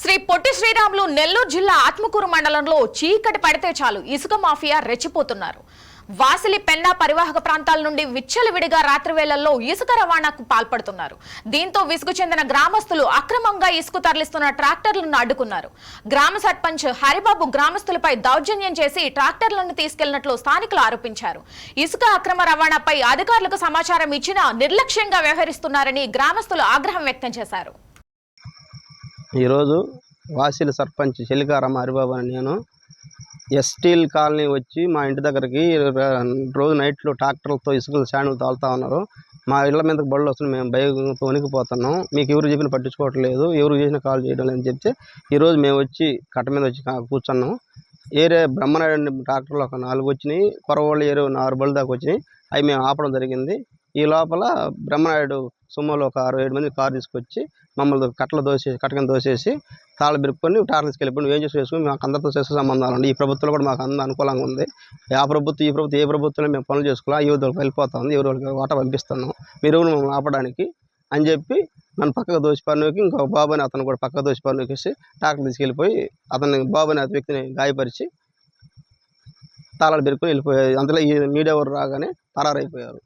శ్రీ పొట్టి శ్రీరాములు నెల్లూరు జిల్లా ఆత్మకూరు మండలంలో చీకటి పడితే చాలు. ఇసుక మాఫియా రెచ్చిపోతున్నారు. వాసిలి పెన్నా పరివాహక ప్రాంతాల నుండి విచ్చలవిడిగా రాత్రి వేళల్లో ఇసుక రవాణాకు పాల్పడుతున్నారు. దీంతో విసుగు చెందిన గ్రామస్తులు అక్రమంగా ఇసుక తరలిస్తున్న ట్రాక్టర్లను అడ్డుకున్నారు. గ్రామ సర్పంచ్ హరిబాబు గ్రామస్తులపై దౌర్జన్యం చేసి ట్రాక్టర్లను తీసుకెళ్ళినట్లు స్థానికులు ఆరోపించారు. ఇసుక అక్రమ రవాణాపై అధికారులకు సమాచారం ఇచ్చినా నిర్లక్ష్యంగా వ్యవహరిస్తున్నారని గ్రామస్తులు ఆగ్రహం వ్యక్తం చేశారు. ఈరోజు వాసిల సర్పంచ్ చెలికారమ్మ హరిబాబు అని నేను ఎస్టీల్ కాలనీ వచ్చి మా ఇంటి దగ్గరికి రోజు నైట్లో ట్రాక్టర్లతో ఇసుకలు శాండ్లు తాలుతా ఉన్నారు. మా ఇళ్ళ మీదకి బళ్ళు వస్తున్నాయి. మేము భయంతో వణికిపోతున్నాం. మీకు ఎవరు చెప్పిన పట్టించుకోవట్లేదు. ఎవరు చేసిన కాల్ చేయడం లేదని చెప్తే ఈరోజు మేము వచ్చి కట్ట మీద వచ్చి కూర్చున్నాం. ఏరే బ్రహ్మనాయుడు ట్రాక్టర్లు ఒక నాలుగు వచ్చినాయి. కొరవాళ్ళు ఏరే ఆరు బళ్ళు దాకా వచ్చినాయి. అవి మేము ఆపడం జరిగింది. ఈ లోపల బ్రహ్మనాయుడు సుమ్మలో ఒక అరవై ఏడు మంది కారు తీసుకొచ్చి మమ్మల్ని కట్టలు దోసేసి కట్టకం దోసేసి తాళం బిరుక్కొని టార్లు తీసుకెళ్ళిపోయి ఏం చేసి వేసుకుని మాకు అందరితో చేసే సంబంధాలు ఉంది ఈ ప్రభుత్వంలో కూడా మాకు అందరూ అనుకూలంగా ఉంది. ఆ ప్రభుత్వం ఈ ప్రభుత్వం ఏ ప్రభుత్వంలో మేము పనులు చేసుకోవాలి ఈ ఊరికి వెళ్ళిపోతా. ఉంది ఎవరి వాళ్ళకి వాటా పంపిస్తున్నాం. మీరు మమ్మల్ని ఆపడానికి అని చెప్పి నన్ను పక్కకు దోసి పన్నుకి ఇంకొక బాబుని అతను కూడా పక్కకు దోసి పన్నుకేసి ట్రాక్టర్ తీసుకెళ్ళిపోయి అతన్ని బాబుని అతని వ్యక్తిని గాయపరిచి తాళాలు పెరుకుని వెళ్ళిపోయారు. అందులో ఈ మీడియా వారు రాగానే పరారైపోయారు.